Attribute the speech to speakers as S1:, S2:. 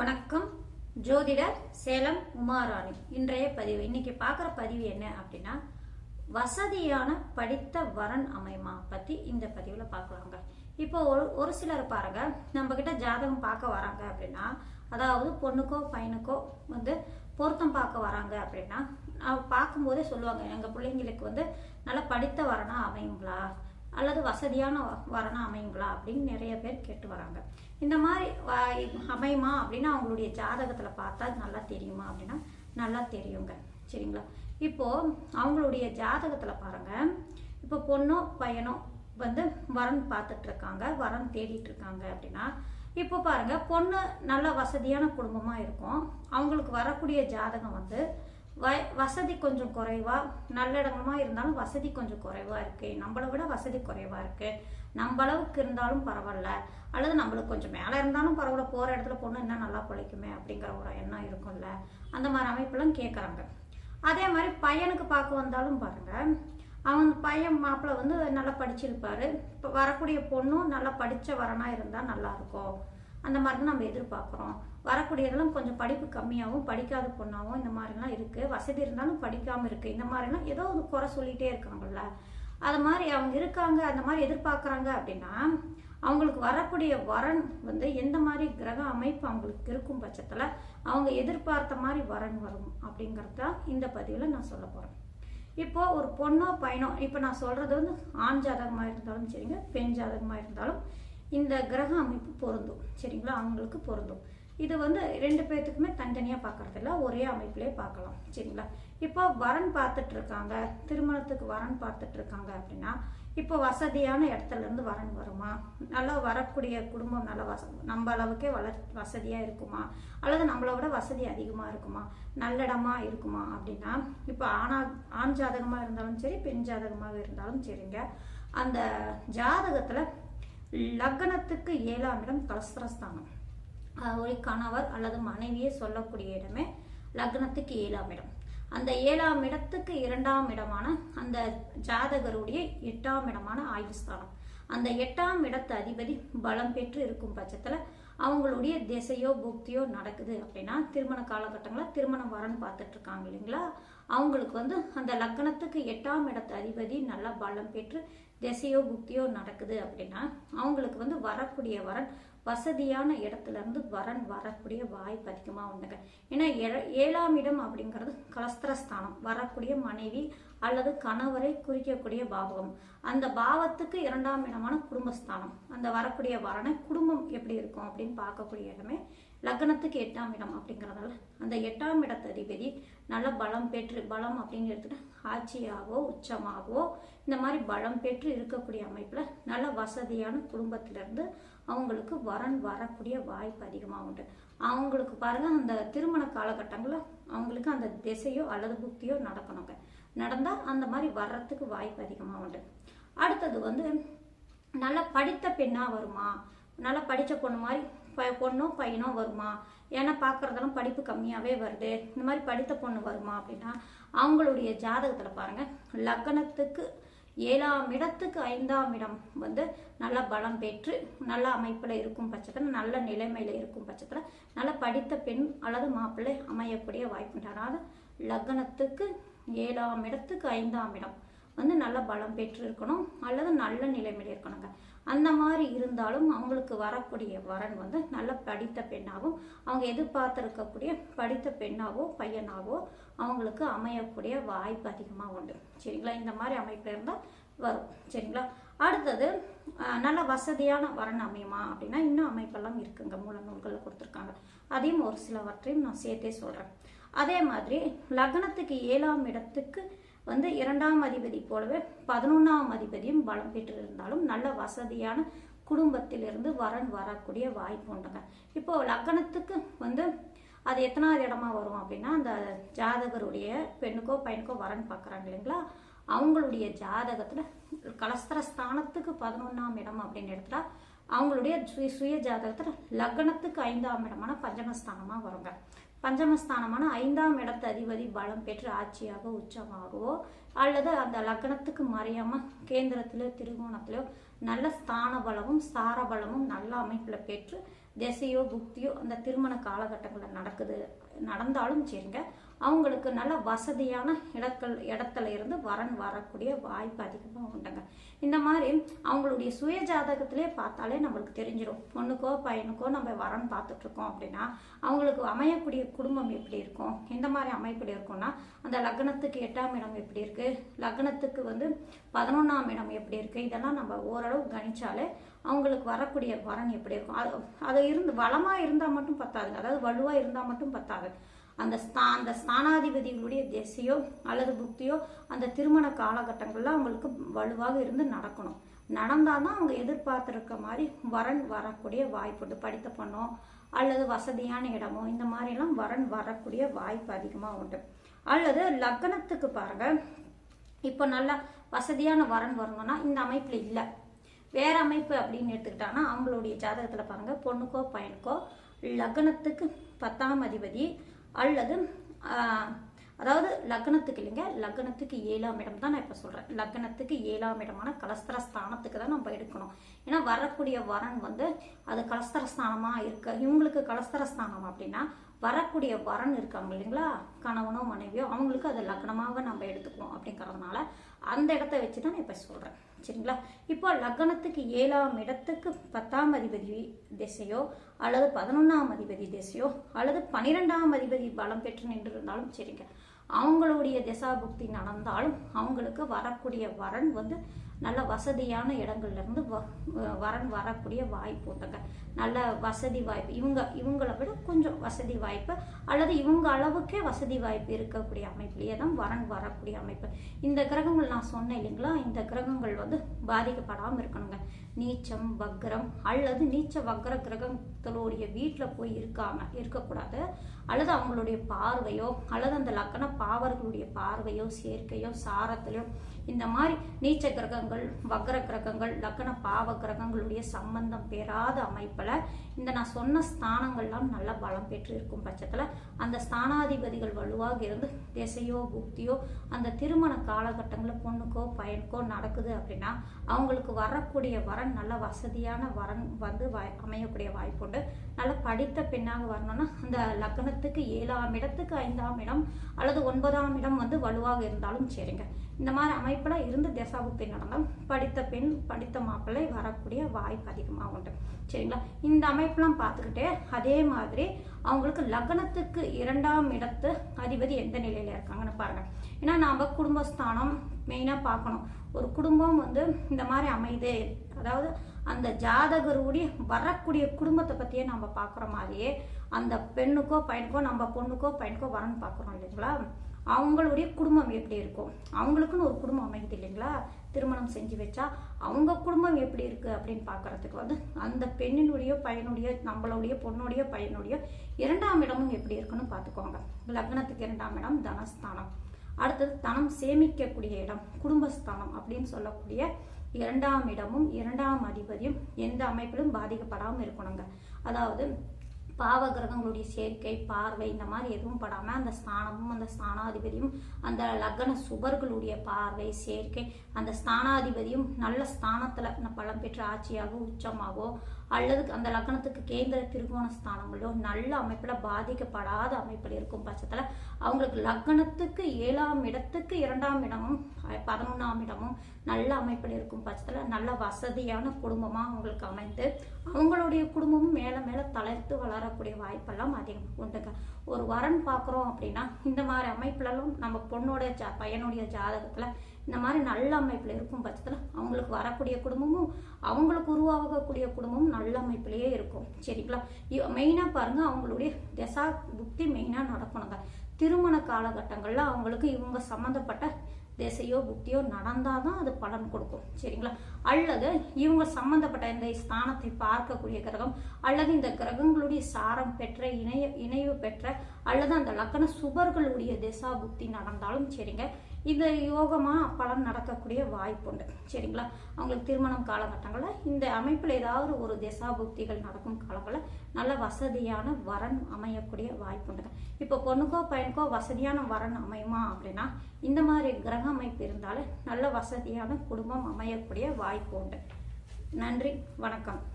S1: வணக்கம். ஜோதிடர் சேலம் உமாராணி. இன்றைய பதிவு. இன்னைக்கு பார்க்குற பதிவு என்ன அப்படின்னா வசதியான படித்த வரன் அமைமா பத்தி இந்த பதிவில் பார்க்கலாங்க. இப்போ ஒரு ஒரு சிலர் பாருங்க நம்ம கிட்ட ஜாதகம் பார்க்க வராங்க அப்படின்னா அதாவது பொண்ணுக்கோ பையனுக்கோ வந்து பொருத்தம் பார்க்க வராங்க அப்படின்னா பார்க்கும்போதே சொல்லுவாங்க எங்கள் பிள்ளைங்களுக்கு வந்து நல்லா படித்த வரனா அமையுங்களா? அல்லது வசதியான வ- அமையுங்களா அப்படின்னு நிறைய பேர் கேட்டு வராங்க. இந்த மாதிரி வ- அமையுமா அப்படின்னா அவங்களுடைய ஜாதகத்தில் பார்த்தா நல்லா தெரியுமா அப்படின்னா நல்லா தெரியுங்க. சரிங்களா? இப்போது அவங்களுடைய ஜாதகத்தில் பாருங்கள் இப்போ பொண்ணோ பையனோ வந்து வரன் பார்த்துட்ருக்காங்க வரன் தேடிட்டு இருக்காங்க அப்படின்னா இப்போ பாருங்க பொண்ணு நல்ல வசதியான குடும்பமாக இருக்கும். அவங்களுக்கு வரக்கூடிய ஜாதகம் வந்து வ வசதி கொஞ்சம் குறைவா? நல்ல இடமா இருந்தாலும் வசதி கொஞ்சம் குறைவா இருக்கு. நம்மளை விட வசதி குறைவா இருக்கு. நம்ம அளவுக்கு இருந்தாலும் பரவாயில்ல. அல்லது நம்மளுக்கு கொஞ்சம் மேலே இருந்தாலும் பரவாயில்ல. போகிற இடத்துல பொண்ணு இன்னும் நல்லா பிழைக்குமே அப்படிங்கிற ஒரு எண்ணம் இருக்கும்ல. அந்த மாதிரி அமைப்பெல்லாம் கேட்குறாங்க அதே மாதிரி பையனுக்கு பார்க்க வந்தாலும் பாருங்க. அவன் பையன் மாப்பிள்ளை வந்து நல்லா படிச்சிருப்பாரு. இப்போ வரக்கூடிய பொண்ணும் நல்லா படித்த வரனா இருந்தால் நல்லா இருக்கும். அந்த மாதிரி தான் நம்ம எதிர்பார்க்குறோம். வரக்கூடியதெல்லாம் கொஞ்சம் படிப்பு கம்மியாகவும் படிக்காத பொண்ணாகவும் இந்த மாதிரிலாம் இருக்குது வசதி இருந்தாலும் படிக்காமல் இருக்குது இந்த மாதிரிலாம் ஏதோ ஒரு குறை சொல்லிகிட்டே இருக்காங்கல்ல. அது மாதிரி அவங்க இருக்காங்க அந்த மாதிரி எதிர்பார்க்குறாங்க அப்படின்னா அவங்களுக்கு வரக்கூடிய வரன் வந்து எந்த மாதிரி கிரக அமைப்பு அவங்களுக்கு இருக்கும் பட்சத்தில் அவங்க எதிர்பார்த்த மாதிரி வரன் வரும் அப்படிங்கிறது தான் இந்த பதிவில் நான் சொல்ல போகிறேன் இப்போ ஒரு பொண்ணோ பையனோ இப்போ நான் சொல்கிறது வந்து ஆண் ஜாதகமாக இருந்தாலும் சரிங்க பெண் ஜாதகமாக இருந்தாலும் இந்த கிரக அமைப்பு பொருந்தும் சரிங்களா? அவங்களுக்கு பொருந்தும். இது வந்து ரெண்டு பேர்த்துக்குமே தனித்தனியாக பார்க்கறதில்ல ஒரே அமைப்பிலே பார்க்கலாம் சரிங்களா? இப்போ வரன் பார்த்துட்டு இருக்காங்க திருமணத்துக்கு வரன் பார்த்துட்டு இருக்காங்க அப்படின்னா இப்போ வசதியான இடத்துல இருந்து வரன் வருமா? நல்லா வரக்கூடிய குடும்பம் நல்ல வச நம்ம அளவுக்கே வள வசதியாக இருக்குமா? அல்லது நம்மளை விட வசதி அதிகமாக இருக்குமா? நல்ல இடமா இருக்குமா அப்படின்னா இப்போ ஆணா ஆண் ஜாதகமாக இருந்தாலும் சரி பெண் ஜாதகமாக இருந்தாலும் சரிங்க. அந்த ஜாதகத்தில் லக்னத்துக்கு ஏழாம் இடம் கலஸ்திரஸ்தானம் ஒரு கணவர் அல்லது மனைவியை சொல்லக்கூடிய இடமே லக்னத்துக்கு ஏழாம் இடம். அந்த ஏழாம் இடத்துக்கு இரண்டாம் இடமான அந்த ஜாதகருடைய எட்டாம் இடமான ஆயுஸ்தானம் அந்த எட்டாம் இடத்து அதிபதி பலம் பெற்று இருக்கும் பட்சத்தில் அவங்களுடைய திசையோ புக்தியோ நடக்குது அப்படின்னா திருமண காலகட்டங்களில் திருமணம் வரன்னு பார்த்துட்டு இருக்காங்க இல்லைங்களா? அவங்களுக்கு வந்து அந்த லக்னத்துக்கு எட்டாம் இடத்து அதிபதி நல்லா பலம் பெற்று திசையோ புக்தியோ நடக்குது அப்படின்னா அவங்களுக்கு வந்து வரக்கூடிய வரன் வசதியான இடத்துல இருந்து வரன் வரக்கூடிய வாய்ப்பு அதிகமாக உண்டுங்க. ஏன்னா ஏழ- ஏழாம் இடம் அப்படிங்கிறது கலஸ்திரஸ்தானம். வரக்கூடிய மனைவி அல்லது கணவரை குறிக்கக்கூடிய பாவகம். அந்த பாவத்துக்கு இரண்டாம் இடமான குடும்பஸ்தானம். அந்த வரக்கூடிய வரனை குடும்பம் எப்படி இருக்கும் அப்படின்னு பார்க்கக்கூடிய இடமே லக்னத்துக்கு எட்டாம் இடம் அப்படிங்கிறதால அந்த எட்டாம் இடத்து அதிபதி நல்ல பலம் பெற்று பலம் அப்படின்னு எடுத்துகிட்டு ஆட்சியாகவோ உச்சமாகவோ இந்த மாதிரி பலம் பெற்று இருக்கக்கூடிய அமைப்பில் நல்ல வசதியான குடும்பத்திலிருந்து அவங்களுக்கு வரன் வரக்கூடிய வாய்ப்பு அதிகமாக உண்டு. அவங்களுக்கு பாருங்க அந்த திருமண காலகட்டங்களில் அவங்களுக்கு அந்த திசையோ அல்லது புக்தியோ நடக்கணுங்க. நடந்தால் அந்த மாதிரி வர்றதுக்கு வாய்ப்பு அதிகமாக உண்டு. அடுத்தது வந்து நல்லா படித்த பெண்ணாக வருமா? நல்லா படித்த பொண்ணு மாதிரி ப- பொண்ணோ பையனோ வருமா? ஏன்னா பார்க்குறதெல்லாம் படிப்பு கம்மியாகவே வருது. இந்த மாதிரி படித்த பொண்ணு வருமா அப்படின்னா அவங்களுடைய ஜாதகத்தில் பாருங்கள் லக்னத்துக்கு ஏழாம் இடத்துக்கு ஐந்தாம் இடம் வந்து நல்ல பலம் பெற்று நல்ல அமைப்பில் இருக்கும் பட்சத்தில் நல்ல நிலைமையில் இருக்கும் பட்சத்தில் நல்ல படித்த பெண் அல்லது மாப்பிள்ளை அமையக்கூடிய வாய்ப்பு அதாவது லக்னத்துக்கு ஏழாம் இடத்துக்கு ஐந்தாம் இடம் வந்து நல்ல பலம் பெற்று இருக்கணும் அல்லது நல்ல நிலைமையில் இருக்கணுங்க. அந்த மாதிரி இருந்தாலும் அவங்களுக்கு வரக்கூடிய வரன் வந்து நல்ல படித்த பெண்ணாகவும் அவங்க எதிர்பார்த்துருக்கக்கூடிய படித்த பெண்ணாவோ பையனாவோ அவங்களுக்கு அமையக்கூடிய வாய்ப்பு அதிகமாக உண்டு. சரிங்களா? இந்த மாதிரி அமைப்பில் இருந்தால் வரும். சரிங்களா? அடுத்தது நல்ல வசதியான வரன் அமையுமா அப்படின்னா இன்னும் அமைப்பெல்லாம் இருக்குங்க. மூல நூல்களில் கொடுத்துருக்காங்க. அதையும் ஒரு சிலவற்றையும் நான் சேர்த்தே சொல்கிறேன் அதே மாதிரி லக்னத்துக்கு ஏழாம் இடத்துக்கு வந்து இரண்டாம் அதிபதி போலவே பதினொன்றாம் அதிபதியும் பலம் பெற்று இருந்தாலும் நல்ல வசதியான குடும்பத்திலிருந்து வரன் வரக்கூடிய வாய்ப்பு உண்டுங்க. இப்போ லக்கணத்துக்கு வந்து அது எத்தனாவது இடமா வரும் அப்படின்னா அந்த ஜாதகருடைய பெண்ணுக்கோ பையனுக்கோ வரன் பார்க்குறாங்க இல்லைங்களா? அவங்களுடைய ஜாதகத்தில் கலஸ்தர ஸ்தானத்துக்கு பதினொன்றாம் இடம் அப்படின்னு எடுத்துட்டா அவங்களுடைய சுய சுய ஜாதகத்தில் லக்னத்துக்கு ஐந்தாம் இடமான பஞ்சமஸ்தானமாக வருங்க. பஞ்சமஸ்தானமான ஐந்தாம் இடத்து அதிபதி பலம் பெற்று ஆட்சியாக உச்சமாகவோ அல்லது அந்த லக்னத்துக்கு மறையாம கேந்திரத்திலோ திருகோணத்திலோ நல்ல ஸ்தான பலமும் சார பலமும் நல்ல அமைப்புல பெற்று திசையோ புக்தியோ அந்த திருமண காலகட்டங்களில் நடக்குது. நடந்தாலும் சரிங்க. அவங்களுக்கு நல்ல வசதியான இடங்கள் இடத்துல இருந்து வரன் வரக்கூடிய வாய்ப்பு அதிகமாக உண்டுங்க. இந்த மாதிரி அவங்களுடைய சுய ஜாதகத்திலே பார்த்தாலே நம்மளுக்கு தெரிஞ்சிடும் பொண்ணுக்கோ பையனுக்கோ நம்ம வரன் பார்த்துட்ருக்கோம் அப்படின்னா அவங்களுக்கு அமையக்கூடிய குடும்பம் எப்படி இருக்கும்? எந்த மாதிரி அமைப்படி இருக்கும்னா அந்த லக்னத்துக்கு எட்டாம் இடம் எப்படி இருக்குது லக்னத்துக்கு வந்து பதினொன்றாம் இடம் எப்படி இருக்குது இதெல்லாம் நம்ம ஓரளவு கணிச்சாலே அவங்களுக்கு வரக்கூடிய வரன் எப்படி இருக்கும்? அது அது இருந்து வளமாக இருந்தால் மட்டும் பத்தாதுங்க. அதாவது வலுவாக இருந்தால் மட்டும் பத்தாது. அந்த ஸ்தா அந்த ஸ்தானாதிபதிகளுடைய திசையோ அல்லது புக்தியோ அந்த திருமண காலகட்டங்களில் அவங்களுக்கு வலுவாக இருந்து நடக்கணும். நடந்தால் தான் அவங்க எதிர்பார்த்துருக்க மாதிரி வரன் வரக்கூடிய வாய்ப்பு உண்டு. படித்த பொண்ணோ அல்லது வசதியான இடமோ இந்த மாதிரிலாம் வரன் வரக்கூடிய வாய்ப்பு அதிகமாக உண்டு. அல்லது லக்னத்துக்கு பாருங்க. இப்போ நல்லா வசதியான வரன் வரணும்னா இந்த அமைப்பில் இல்லை. வேற அமைப்பு அப்படின்னு எடுத்துக்கிட்டாங்கன்னா அவங்களுடைய ஜாதகத்தில் பாருங்க. பொண்ணுக்கோ பையனுக்கோ லக்னத்துக்கு பத்தாம் அதிபதி அல்லது அதாவது லக்னத்துக்கு இல்லைங்க லக்னத்துக்கு ஏழாம் இடம் தான் நான் இப்போ சொல்கிறேன் லக்னத்துக்கு ஏழாம் இடமான கலஸ்தர ஸ்தானத்துக்கு தான் நம்ம எடுக்கணும். ஏன்னா வரக்கூடிய வரன் வந்து அது கலஸ்தர ஸ்தானமாக இருக்க இவங்களுக்கு கலஸ்தர ஸ்தானம் அப்படின்னா வரக்கூடிய வரன் இருக்காங்க இல்லைங்களா? கணவனோ மனைவியோ அவங்களுக்கு அது லக்னமாக நம்ம எடுத்துக்குவோம் அப்படிங்கிறதுனால அந்த இடத்த வச்சு தான் நான் இப்போ சொல்கிறேன் சரிங்களா? இப்போ லக்னத்துக்கு ஏழாம் இடத்துக்கு பத்தாம் அதிபதி திசையோ அல்லது பதினொன்றாம் அதிபதி திசையோ அல்லது பன்னிரெண்டாம் அதிபதி பலம் பெற்று நின்று இருந்தாலும் சரிங்க. அவங்களுடைய திசாபுக்தி நடந்தாலும் அவங்களுக்கு வரக்கூடிய வரன் வந்து நல்ல வசதியான இடங்கள்லேருந்து வ- வரன் வரக்கூடிய வாய்ப்பு உண்டுங்க. நல்ல வசதி வாய்ப்பு இவங்க இவங்களை விட கொஞ்சம் வசதி வாய்ப்பு அல்லது இவங்க அளவுக்கே வசதி வாய்ப்பு இருக்கக்கூடிய அமைப்புலேயே தான் வரன் வரக்கூடிய அமைப்பு. இந்த கிரகங்கள் நான் சொன்னேன் இல்லைங்களா? இந்த கிரகங்கள் வந்து பாதிக்கப்படாமல் இருக்கணுங்க. நீச்சம் வக்ரம் அல்லது நீச்ச வக்ர கிரகங்களுடைய வீட்டில் போய் இருக்காம இருக்கக்கூடாது. அல்லது அவங்களுடைய பார்வையோ அல்லது அந்த லக்கண பாவர்களுடைய பார்வையோ சேர்க்கையோ சாரத்திலையோ இந்த மாதிரி நீச்ச கிரகங்கள் வக்ர கிரகங்கள் லக்கண பாவ கிரகங்களுடைய சம்பந்தம் பெறாத அமைப்பில் இந்த நான் சொன்ன ஸ்தானங்கள்லாம் நல்ல பலம் பெற்று இருக்கும் பட்சத்தில் அந்த ஸ்தானாதிபதிகள் வலுவாக இருந்து திசையோ புக்தியோ அந்த திருமண காலகட்டங்களில் பொண்ணுக்கோ பையனுக்கோ நடக்குது அப்படின்னா அவங்களுக்கு வரக்கூடிய வரன் நல்ல வசதியான வரன் வந்து வ அமையக்கூடிய வாய்ப்புண்டு. நல்ல படித்த பெண்ணாக வரணும்னா அந்த லக்னத்துக்கு ஏழாம் இடத்துக்கு ஐந்தாம் இடம் அல்லது ஒன்பதாம் இடம் வந்து வலுவாக இருந்தாலும் சரிங்க. இந்த மாதிரி அமைப்பில் இருந்து தசாபுக்தி நடந்தால் படித்த பெண் படித்த மாப்பிள்ளை வரக்கூடிய வாய்ப்பு அதிகமாக உண்டு. சரிங்களா? இந்த அமைப்பெலாம் பார்த்துக்கிட்டே அதே மாதிரி அவங்களுக்கு லக்னத்துக்கு இரண்டாம் இடத்து அதிபதி எந்த நிலையில் இருக்காங்கன்னு பாருங்கள் ஏன்னா நாம குடும்பஸ்தானம் மெயினாக பார்க்கணும். ஒரு குடும்பம் வந்து இந்த மாதிரி அமைது அதாவது அந்த ஜாதகருடைய வரக்கூடிய குடும்பத்தை பற்றியே நம்ம பார்க்குற மாதிரியே அந்த பெண்ணுக்கோ பையனுக்கோ நம்ம பொண்ணுக்கோ பையனுக்கோ வரன்னு பார்க்குறோம் இல்லைங்களா? அவங்களுடைய குடும்பம் எப்படி இருக்கும்? அவங்களுக்குன்னு ஒரு குடும்பம் அமைக்குது இல்லைங்களா? திருமணம் செஞ்சு வச்சா அவங்க குடும்பம் எப்படி இருக்குது அப்படின்னு பார்க்குறதுக்கு வந்து அந்த பெண்ணினுடைய பையனுடைய நம்மளுடைய பொண்ணுடைய பையனுடைய இரண்டாம் இடமும் எப்படி இருக்குன்னு பார்த்துக்கோங்க. லக்னத்துக்கு இரண்டாம் இடம் தனஸ்தானம். அடுத்தது தனம் சேமிக்கக்கூடிய இடம் குடும்பஸ்தானம் அப்படின்னு சொல்லக்கூடிய இரண்டாம் இடமும் இரண்டாம் அதிபதியும் எந்த அமைப்பிலும் பாதிக்கப்படாமல் இருக்கணுங்க. அதாவது பாவ கிரகங்களுடைய சேர்க்கை பார்வை இந்த மாதிரி எதுவும் படாமல் அந்த ஸ்தானமும் அந்த ஸ்தானாதிபதியும் அந்த லக்ன சுபர்களுடைய பார்வை சேர்க்கை அந்த ஸ்தானாதிபதியும் நல்ல ஸ்தானத்தில் பலம் பெற்ற ஆட்சியாகவோ உச்சமாகவோ அல்லது அந்த லக்னத்துக்கு கேந்திர திருகோண ஸ்தானங்களோ நல்ல அமைப்பில் பாதிக்கப்படாத அமைப்பில் இருக்கும் பட்சத்தில் அவங்களுக்கு லக்னத்துக்கு ஏழாம் இடத்துக்கு இரண்டாம் இடமும் பதினொன்றாம் இடமும் நல்ல அமைப்பில் இருக்கும் பட்சத்தில் நல்ல வசதியான குடும்பமாக அவங்களுக்கு அமைந்து அவங்களுடைய குடும்பமும் மேலே மேலே தளர்த்து வளரக்கூடிய வாய்ப்பெல்லாம் அதிகம் உண்டுங்க. ஒரு வரன் பார்க்குறோம் அப்படின்னா இந்த மாதிரி அமைப்புலலாம் நம்ம பொண்ணோட ஜா பையனுடைய ஜாதகத்தில் இந்த மாதிரி நல்ல அமைப்பில் இருக்கும் பட்சத்தில் அவங்களுக்கு வரக்கூடிய குடும்பமும் அவங்களுக்கு உருவாகக்கூடிய குடும்பமும் நல்ல அமைப்பிலேயே இருக்கும். சரிங்களா? மெயினாக பாருங்கள் அவங்களுடைய தசா புக்தி மெயினாக நடக்கணுங்க திருமண காலகட்டங்களில் அவங்களுக்கு இவங்க சம்மந்தப்பட்ட திசையோ புக்தியோ நடந்தால் தான் அது பலன் கொடுக்கும். சரிங்களா? அல்லது இவங்க சம்மந்தப்பட்ட இந்த ஸ்தானத்தை பார்க்கக்கூடிய கிரகம் அல்லது இந்த கிரகங்களுடைய சாரம் பெற்ற இணைய இணைவு பெற்ற அல்லது அந்த லக்கண சுபர்களுடைய திசா புக்தி நடந்தாலும் சரிங்க. இது யோகமாக பலன் நடக்கக்கூடிய வாய்ப்புண்டு. சரிங்களா? அவங்களுக்கு திருமணம் காலகட்டங்களில் இந்த அமைப்பில் ஏதாவது ஒரு திசாபுக்திகள் நடக்கும் காலங்களில் நல்ல வசதியான வரன் அமையக்கூடிய வாய்ப்புண்டுங்க இப்போ பொண்ணுக்கோ பையனுக்கோ வசதியான வரன் அமையுமா அப்படின்னா இந்த மாதிரி கிரக அமைப்பு இருந்தாலே நல்ல வசதியான குடும்பம் அமையக்கூடிய வாய்ப்பு உண்டு நன்றி வணக்கம்.